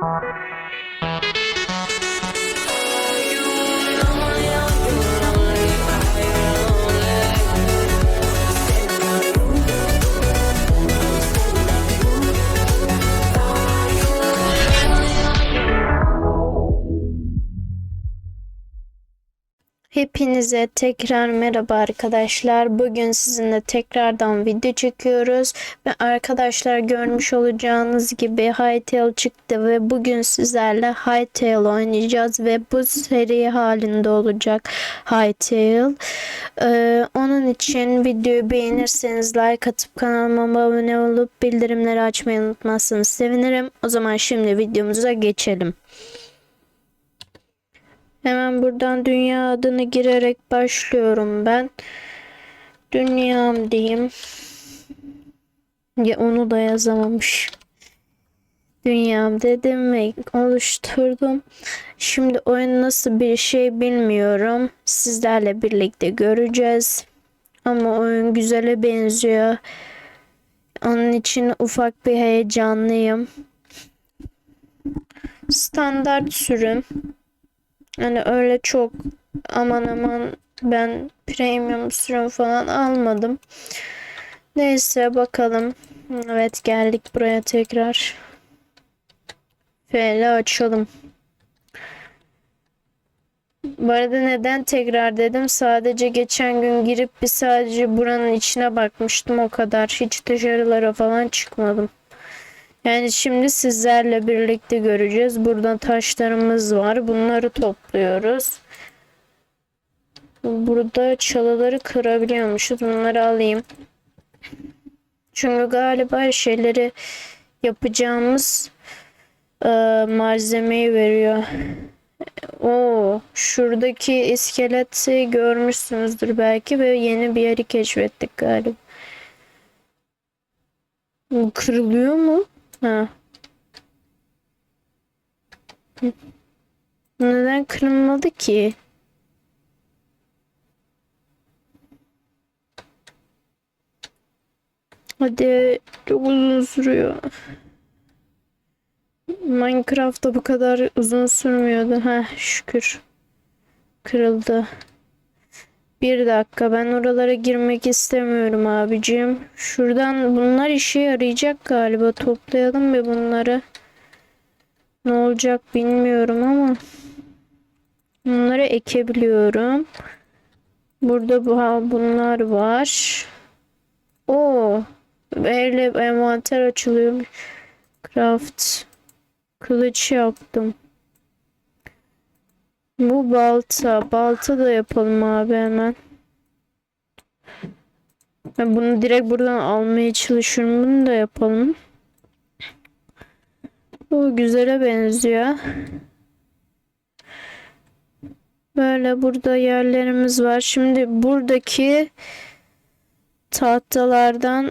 Thank you. Hepinize tekrar merhaba arkadaşlar. Bugün sizinle tekrardan video çekiyoruz ve arkadaşlar görmüş olacağınız gibi Hytale çıktı ve bugün sizlerle Hytale oynayacağız ve bu seri halinde olacak Hytale. Ee, onun için videoyu beğenirseniz like atıp kanalıma abone olup bildirimleri açmayı unutmazsanız sevinirim. O zaman şimdi videomuza geçelim. Hemen buradan dünya adını girerek başlıyorum ben. Dünyam diyeyim. Ya onu da yazamamış. Dünyam dedim ve oluşturdum. Şimdi oyun nasıl bir şey bilmiyorum. Sizlerle birlikte göreceğiz. Ama oyun güzele benziyor. Onun için ufak bir heyecanlıyım. Standart sürüm. Yani öyle çok aman aman ben premium sürüm falan almadım. Neyse bakalım. Evet geldik buraya tekrar. F'le açalım. Bu arada neden tekrar dedim? Sadece geçen gün girip bir sadece buranın içine bakmıştım o kadar. Hiç dışarılara falan çıkmadım. Yani şimdi sizlerle birlikte göreceğiz. Burada taşlarımız var. Bunları topluyoruz. Burada çalıları kırabiliyormuşuz. Bunları alayım. Çünkü galiba şeyleri yapacağımız e, malzemeyi veriyor. O şuradaki iskeleti görmüşsünüzdür belki ve yeni bir yeri keşfettik galiba. Kırılıyor mu? Ha. Neden kırılmadı ki? Hadi çok uzun sürüyor. Minecraft'ta bu kadar uzun sürmüyordu. Ha şükür. Kırıldı. Bir dakika ben oralara girmek istemiyorum abicim. Şuradan bunlar işe yarayacak galiba. Toplayalım bir bunları. Ne olacak bilmiyorum ama. Bunları ekebiliyorum. Burada bu bunlar var. O böyle envanter açılıyor. Craft. Kılıç yaptım. Bu balta. Balta da yapalım abi hemen. Ben bunu direkt buradan almaya çalışıyorum. Bunu da yapalım. Bu güzele benziyor. Böyle burada yerlerimiz var. Şimdi buradaki tahtalardan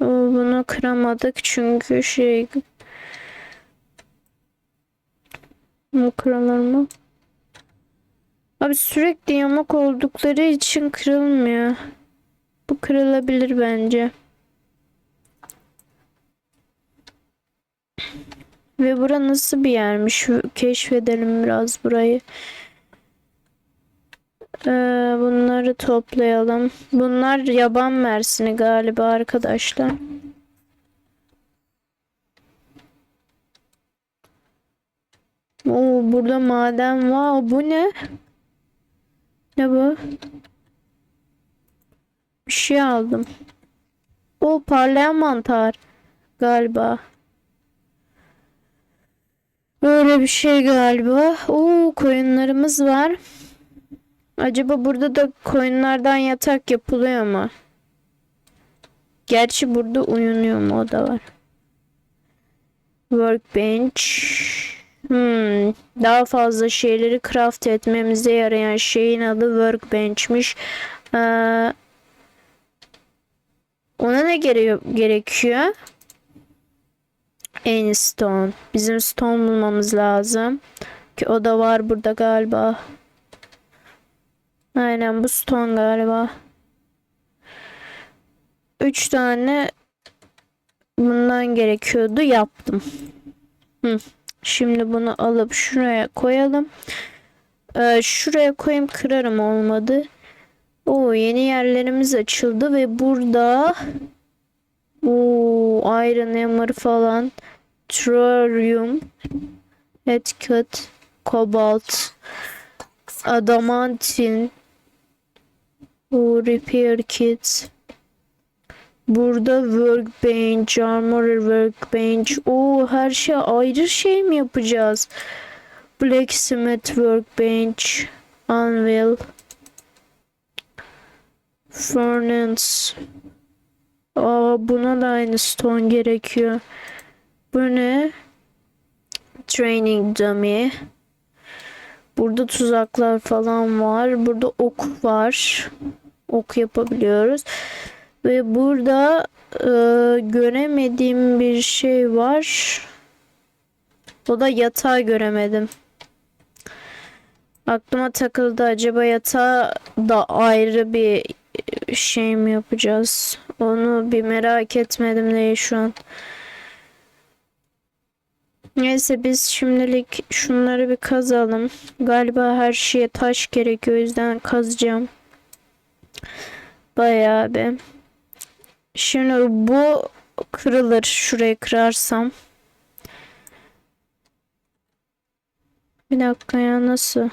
bunu kıramadık çünkü şey Bu kırılır mı? Abi sürekli yamak oldukları için kırılmıyor. Bu kırılabilir bence. Ve bura nasıl bir yermiş? Keşfedelim biraz burayı. Ee, bunları toplayalım. Bunlar yaban mersini galiba arkadaşlar. Oo, burada maden var. Bu ne? Ne bu? Bir şey aldım. O parlayan mantar galiba. Böyle bir şey galiba. Oo koyunlarımız var. Acaba burada da koyunlardan yatak yapılıyor mu? Gerçi burada uyunuyor mu o da var. Workbench. Hmm, daha fazla şeyleri craft etmemize yarayan şeyin adı workbench'miş. Ee, ona ne gere gerekiyor? En stone. Bizim stone bulmamız lazım. Ki o da var burada galiba. Aynen bu stone galiba. Üç tane bundan gerekiyordu yaptım. Hı. Şimdi bunu alıp şuraya koyalım. Ee, şuraya koyayım kırarım olmadı. O yeni yerlerimiz açıldı ve burada o iron hammer falan Thorium, Headcut, Cobalt, Adamantin, o Repair Kit. Burada Workbench, Armorer Workbench. O her şey ayrı şey mi yapacağız? Blacksmith Workbench, Anvil, Furnace. Aa, buna da aynı stone gerekiyor. Bu ne? Training dummy. Burada tuzaklar falan var. Burada ok var. Ok yapabiliyoruz. Ve burada e, göremediğim bir şey var. O da yatağı göremedim. Aklıma takıldı. Acaba yatağı da ayrı bir şey mi yapacağız? Onu bir merak etmedim değil şu an. Neyse biz şimdilik şunları bir kazalım. Galiba her şeye taş gerekiyor. O yüzden kazacağım. Bayağı bir. Şimdi bu kırılır. Şurayı kırarsam. Bir dakika ya nasıl?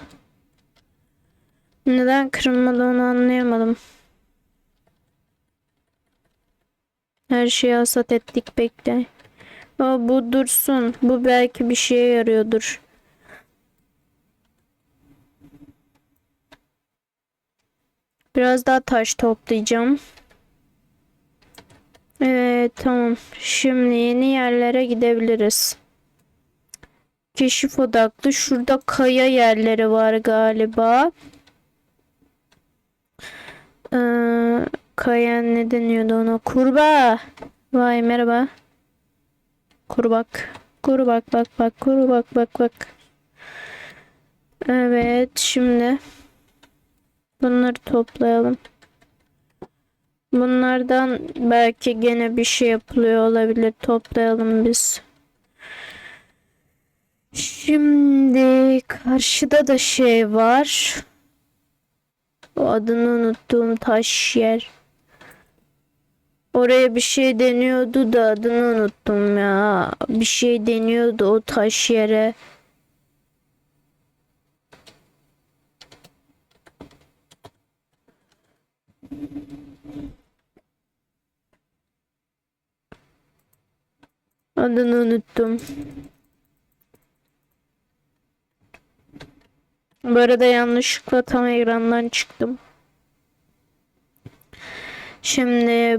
Neden kırılmadı onu anlayamadım. Her şeyi hasat ettik bekle. Aa, bu dursun. Bu belki bir şeye yarıyordur. Biraz daha taş toplayacağım. Evet tamam. Şimdi yeni yerlere gidebiliriz. Keşif odaklı. Şurada kaya yerleri var galiba. Ee, kaya ne deniyordu ona? Kurbağa. Vay merhaba. Kurbak. Kurbak bak bak. Kurbak bak bak. Evet şimdi bunları toplayalım. Bunlardan belki gene bir şey yapılıyor olabilir. Toplayalım biz. Şimdi karşıda da şey var. O adını unuttuğum taş yer. Oraya bir şey deniyordu da adını unuttum ya. Bir şey deniyordu o taş yere. Adını unuttum. Bu arada yanlışlıkla tam ekrandan çıktım. Şimdi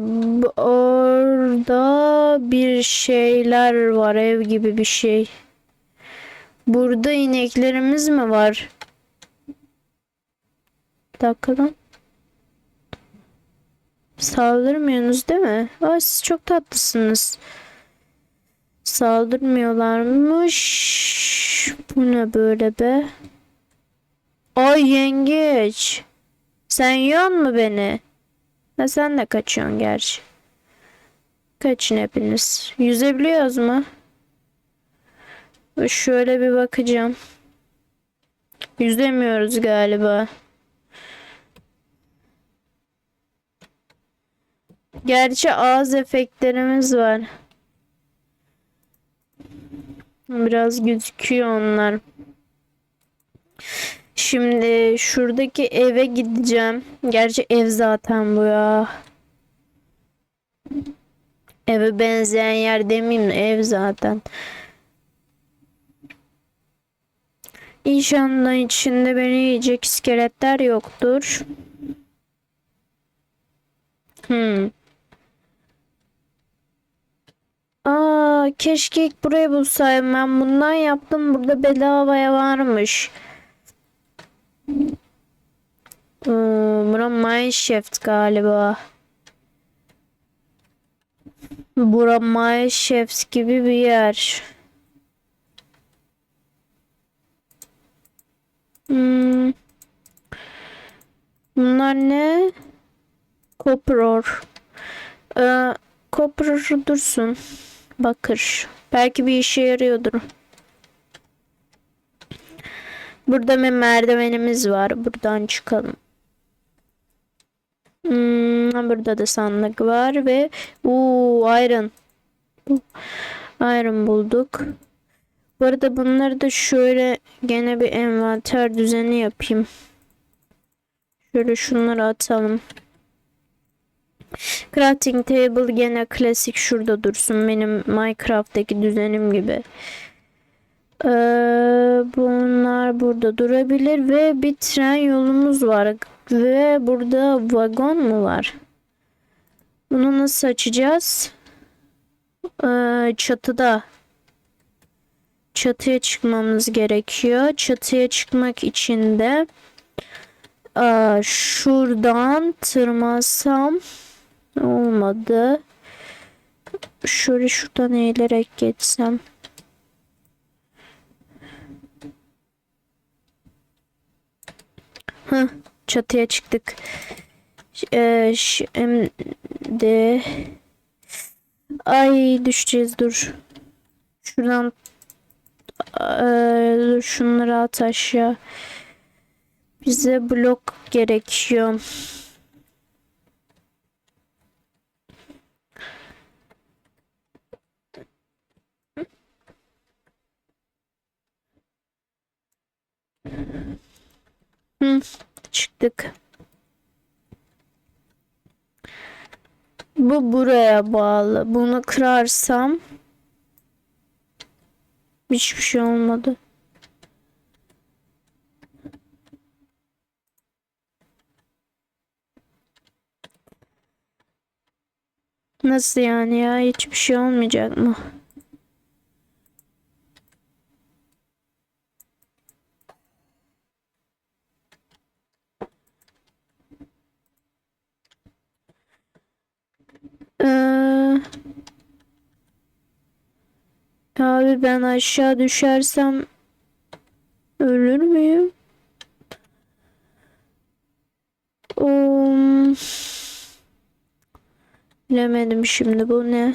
orada bir şeyler var ev gibi bir şey. Burada ineklerimiz mi var? Bir dakika lan. Saldırmıyorsunuz değil mi? Aa, siz çok tatlısınız. Saldırmıyorlarmış. Bu ne böyle be? Ay yengeç. Sen yiyor mu beni? Ha, sen de kaçıyorsun gerçi. Kaçın hepiniz. Yüzebiliyoruz mu? Şöyle bir bakacağım. Yüzemiyoruz galiba. Gerçi ağız efektlerimiz var. Biraz gözüküyor onlar. Şimdi şuradaki eve gideceğim. Gerçi ev zaten bu ya. Eve benzeyen yer demeyeyim de ev zaten. İnşallah içinde beni yiyecek iskeletler yoktur. Hmm. Aa, keşke ilk burayı bulsaydım. Ben bundan yaptım. Burada bedavaya varmış. Hmm, bura Mineshaft galiba. Bura Mineshaft gibi bir yer. Hmm. Bunlar ne? Copper ore. Ee, Copper dursun. Bakır. Belki bir işe yarıyordur. Burada bir merdivenimiz var. Buradan çıkalım. Hmm, burada da sandık var ve uuu iron. Iron bulduk. Bu arada bunları da şöyle gene bir envanter düzeni yapayım. Şöyle şunları atalım. Crafting table gene klasik şurada dursun. Benim Minecraft'taki düzenim gibi. Ee, bunlar burada durabilir ve bir tren yolumuz var. Ve burada vagon mu var? Bunu nasıl açacağız? Ee, çatıda. Çatıya çıkmamız gerekiyor. Çatıya çıkmak için de şuradan tırmansam olmadı. Şöyle şuradan eğilerek geçsem. Hı, çatıya çıktık. Ee, şimdi ay düşeceğiz dur. Şuradan ee, dur şunları at aşağı. Bize blok gerekiyor. Hı, çıktık. Bu buraya bağlı. Bunu kırarsam hiçbir şey olmadı. Nasıl yani ya? Hiçbir şey olmayacak mı? Ee, abi ben aşağı düşersem ölür müyüm? Um, bilemedim şimdi bu ne?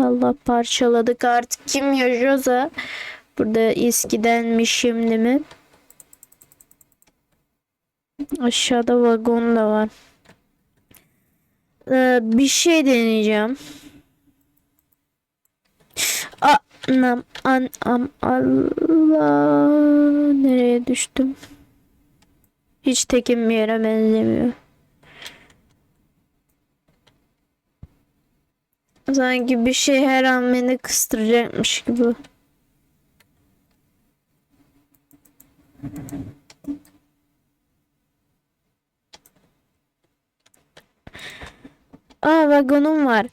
Allah parçaladık artık kim yaşıyorsa burada eskiden mi şimdi mi? Aşağıda vagon da var. Ee, bir şey deneyeceğim. Anam an am Allah nereye düştüm? Hiç tekin bir yere benzemiyor. Sanki bir şey her an beni kıstıracakmış gibi. Aa vagonum var.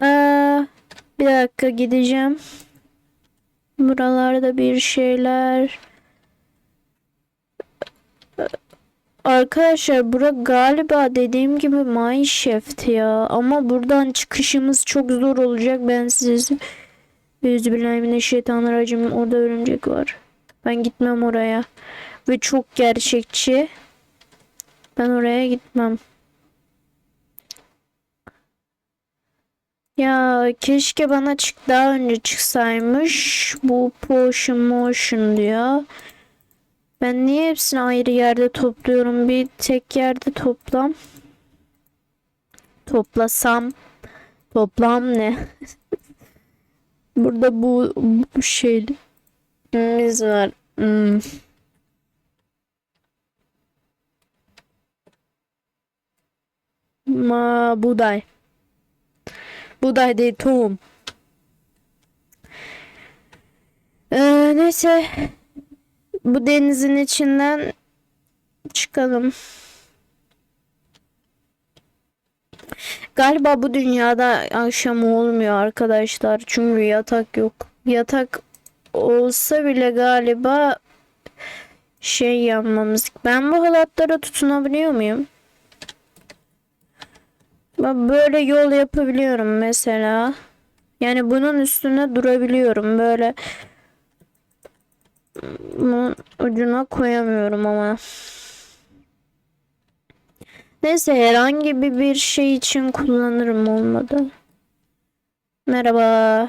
Aa, bir dakika gideceğim. Buralarda bir şeyler. Arkadaşlar bura galiba dediğim gibi mineshaft ya. Ama buradan çıkışımız çok zor olacak. Ben size Yüzbillahimineşşeytanirracim orada örümcek var. Ben gitmem oraya. Ve çok gerçekçi. Ben oraya gitmem. Ya keşke bana çık daha önce çıksaymış. Bu potion motion diyor. Ben niye hepsini ayrı yerde topluyorum? Bir tek yerde toplam. Toplasam. Toplam ne? Burada bu, bu şeyimiz var. Hmm. Ma buğday. Buğday değil tohum. Ee, neyse. Bu denizin içinden çıkalım. Galiba bu dünyada akşam olmuyor arkadaşlar. Çünkü yatak yok. Yatak olsa bile galiba şey yapmamız. Ben bu halatlara tutunabiliyor muyum? Böyle yol yapabiliyorum mesela. Yani bunun üstüne durabiliyorum. Böyle bunun ucuna koyamıyorum ama. Neyse herhangi bir, bir şey için kullanırım olmadı. Merhaba.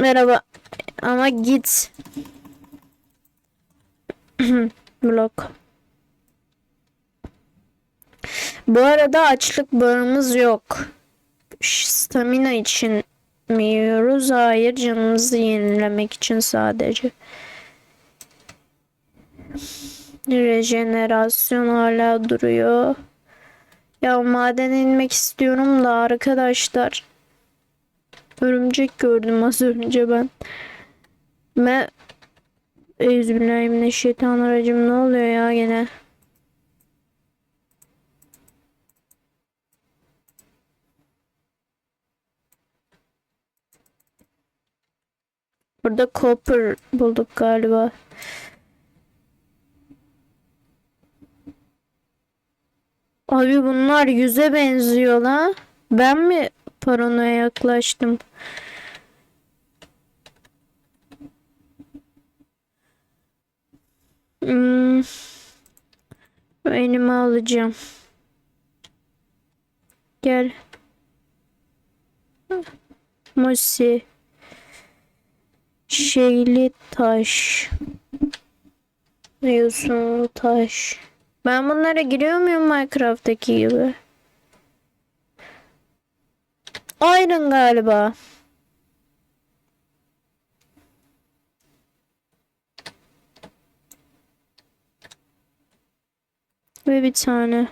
Merhaba. Ama git. Blok. Bu arada açlık bağımız yok. Stamina için mi yiyoruz? Hayır, canımızı yenilemek için sadece. Rejenerasyon hala duruyor. Ya maden inmek istiyorum da arkadaşlar. Örümcek gördüm az önce ben. Ve Euzubillahimineşşeytanirracim ne oluyor ya gene? Burada copper bulduk galiba. Abi bunlar yüze benziyor la. Ben mi paranoya yaklaştım? Hmm. Elime alacağım. Gel. Musi. Şeyli taş. Yosunlu taş. Ben bunlara giriyor muyum Minecraft'taki gibi? Iron galiba. Ve bir tane.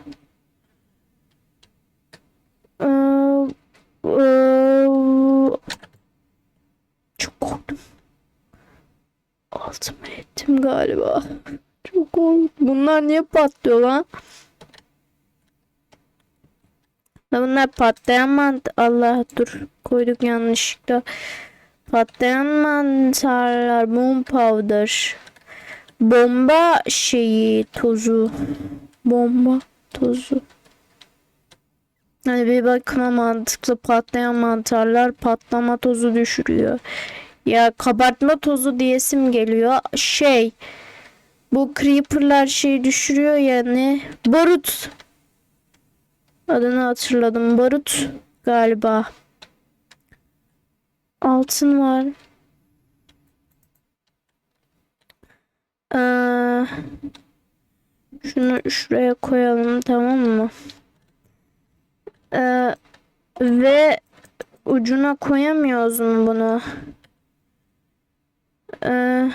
Ee, ee, çok korktum. Altıma ettim galiba. Çok korktum. Bunlar niye patlıyor lan? Bunlar patlayan mant Allah dur koyduk yanlışlıkla. Patlayan mantarlar, powder. Bomba şeyi tozu. Bomba tozu. Hani bir bakıma mantıklı patlayan mantarlar patlama tozu düşürüyor. Ya kabartma tozu diyesim geliyor. Şey bu creeperlar şey düşürüyor yani. Barut. Adını hatırladım. Barut galiba. Altın var. Ee, şunu şuraya koyalım tamam mı? Ee, ve ucuna koyamıyoruz mu bunu? Ee,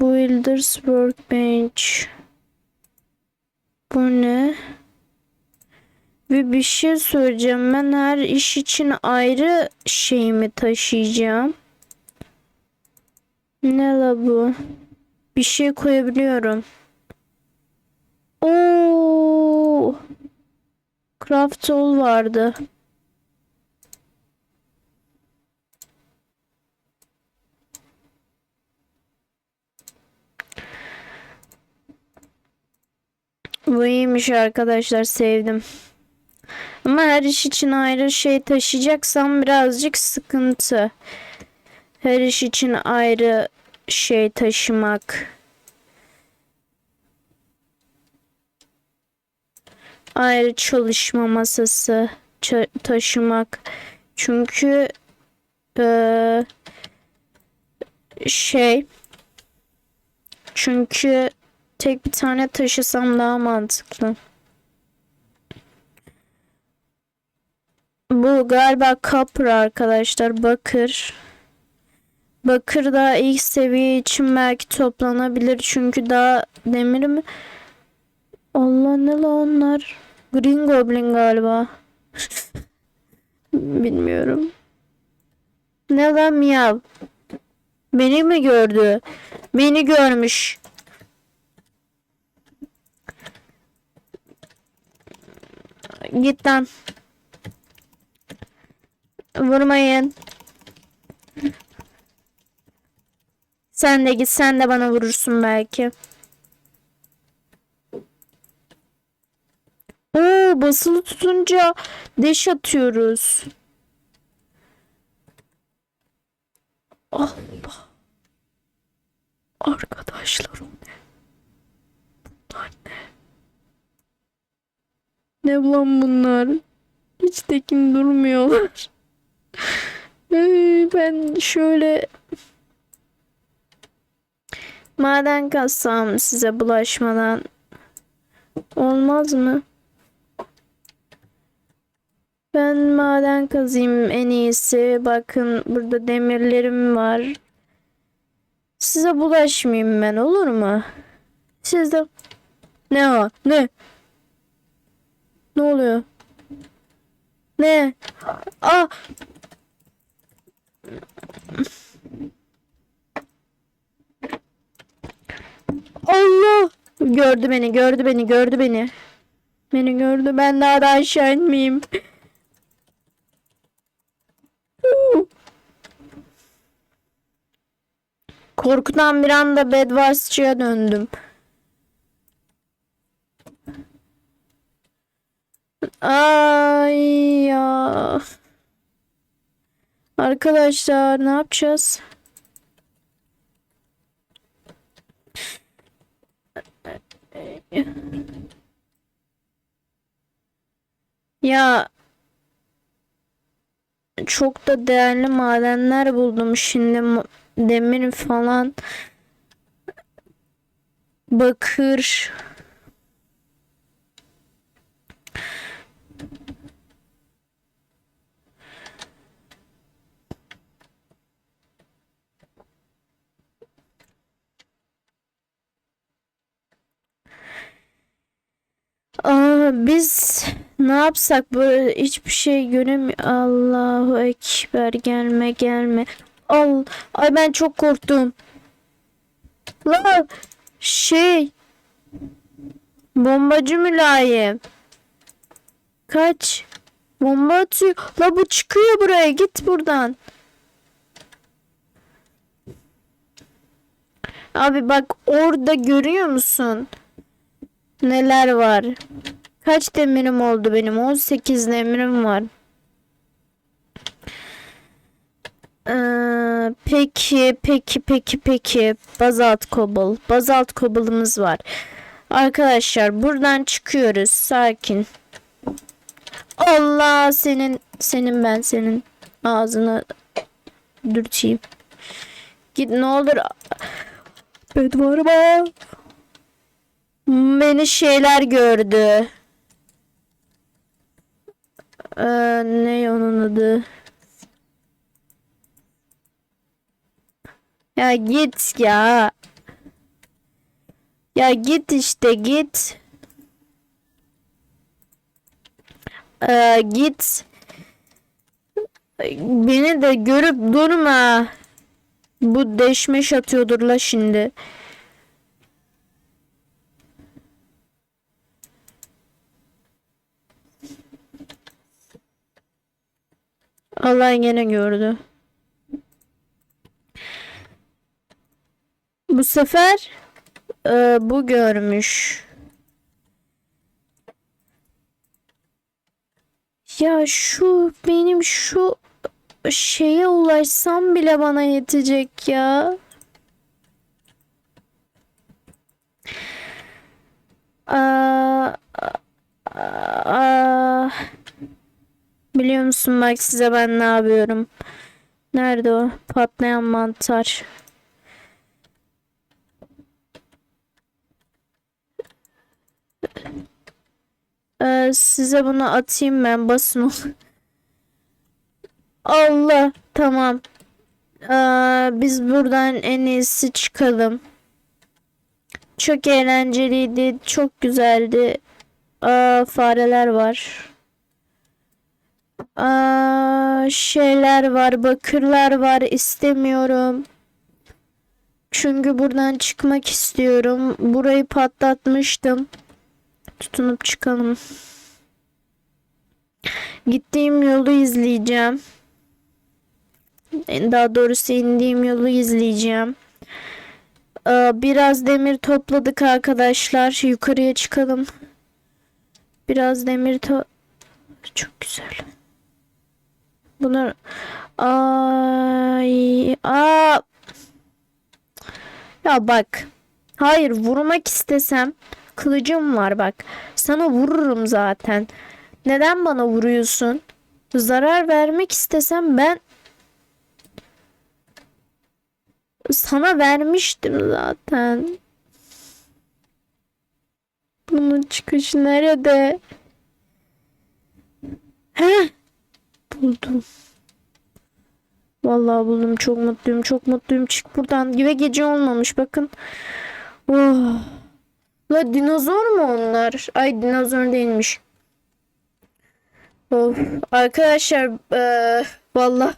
Builders Workbench. Bu ne? Ve bir şey söyleyeceğim. Ben her iş için ayrı şeyimi taşıyacağım. Ne la bu? Bir şey koyabiliyorum. Oo! Craft tool vardı. Bu iyiymiş arkadaşlar sevdim. Ama her iş için ayrı şey taşıyacaksam birazcık sıkıntı. Her iş için ayrı şey taşımak. Ayrı çalışma masası taşımak. Çünkü eee, şey çünkü tek bir tane taşısam daha mantıklı. Bu galiba copper arkadaşlar. Bakır. Bakır da ilk seviye için belki toplanabilir. Çünkü daha demir mi? Allah ne la onlar? Green Goblin galiba. Bilmiyorum. Ne lan miyav? Beni mi gördü? Beni görmüş. Git lan. Vurmayın. Sen de git sen de bana vurursun belki. Oo basılı tutunca deş atıyoruz. Allah. Arkadaşlar o ne? Bunlar ne? Ne lan bunlar? Hiç tekin durmuyorlar. Ay, ben şöyle maden kazsam size bulaşmadan olmaz mı? Ben maden kazayım en iyisi. Bakın burada demirlerim var. Size bulaşmayayım ben olur mu? Siz de... Ne o? Ne? Ne oluyor? Ne? Ah! Allah! Gördü beni, gördü beni, gördü beni. Beni gördü. Ben daha da aşağı inmeyeyim. Korkudan bir anda Bedwars'çıya döndüm. Ay ya. Arkadaşlar ne yapacağız? Ya çok da değerli madenler buldum şimdi demir falan bakır Biz ne yapsak böyle hiçbir şey göremiyor. Allahu Ekber gelme gelme. Al. Ay ben çok korktum. La şey bombacı mülayim. Kaç. Bomba atıyor. La bu çıkıyor buraya. Git buradan. Abi bak orada görüyor musun? Neler var? Kaç demirim oldu benim? 18 demirim var. Ee, peki, peki, peki, peki. Bazalt kobal. Bazalt kobalımız var. Arkadaşlar buradan çıkıyoruz. Sakin. Allah senin senin ben senin ağzını dürteyim. Git ne olur. Bedvarıma. Beni şeyler gördü. Ee, ne onun adı? Ya git ya. Ya git işte git. Ee, git. Beni de görüp durma. Bu deşmeş atıyordur la şimdi. Allah gene gördü. Bu sefer e, bu görmüş. Ya şu benim şu şeye ulaşsam bile bana yetecek ya. Aa, aa, biliyor musun bak size ben ne yapıyorum. Nerede o patlayan mantar? Ee, size bunu atayım ben basın Allah tamam. Ee, biz buradan en iyisi çıkalım. Çok eğlenceliydi. Çok güzeldi. Aa, fareler var. Şeyler var. Bakırlar var. istemiyorum. Çünkü buradan çıkmak istiyorum. Burayı patlatmıştım. Tutunup çıkalım. Gittiğim yolu izleyeceğim. Daha doğrusu indiğim yolu izleyeceğim. Biraz demir topladık arkadaşlar. Yukarıya çıkalım. Biraz demir to... Çok güzel. Bunlar... Ay... Aa... Ya bak. Hayır vurmak istesem kılıcım var bak. Sana vururum zaten. Neden bana vuruyorsun? Zarar vermek istesem ben sana vermiştim zaten. Bunun çıkışı nerede? Heh. Buldum. Vallahi buldum. Çok mutluyum. Çok mutluyum. Çık buradan. Ve gece olmamış. Bakın. Oh. La dinozor mu onlar? Ay dinozor değilmiş. Of. Arkadaşlar eee vallahi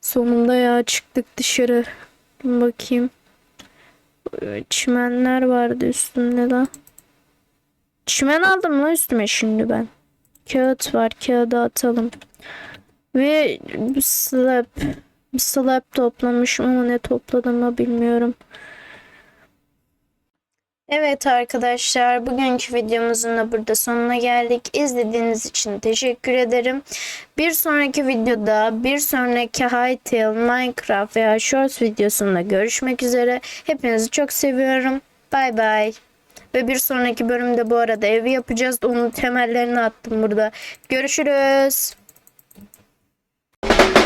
sonunda ya çıktık dışarı. Bakayım. Ee, Çimenler vardı üstümde de. Çimen aldım lan üstüme şimdi ben. Kağıt var. Kağıdı atalım. Ve slab. Slab toplamışım ama ne topladığımı bilmiyorum. Evet arkadaşlar bugünkü videomuzun da burada sonuna geldik. İzlediğiniz için teşekkür ederim. Bir sonraki videoda bir sonraki Hytale, Minecraft veya Shorts videosunda görüşmek üzere. Hepinizi çok seviyorum. Bay bay. Ve bir sonraki bölümde bu arada evi yapacağız. Onun temellerini attım burada. Görüşürüz. Thank you.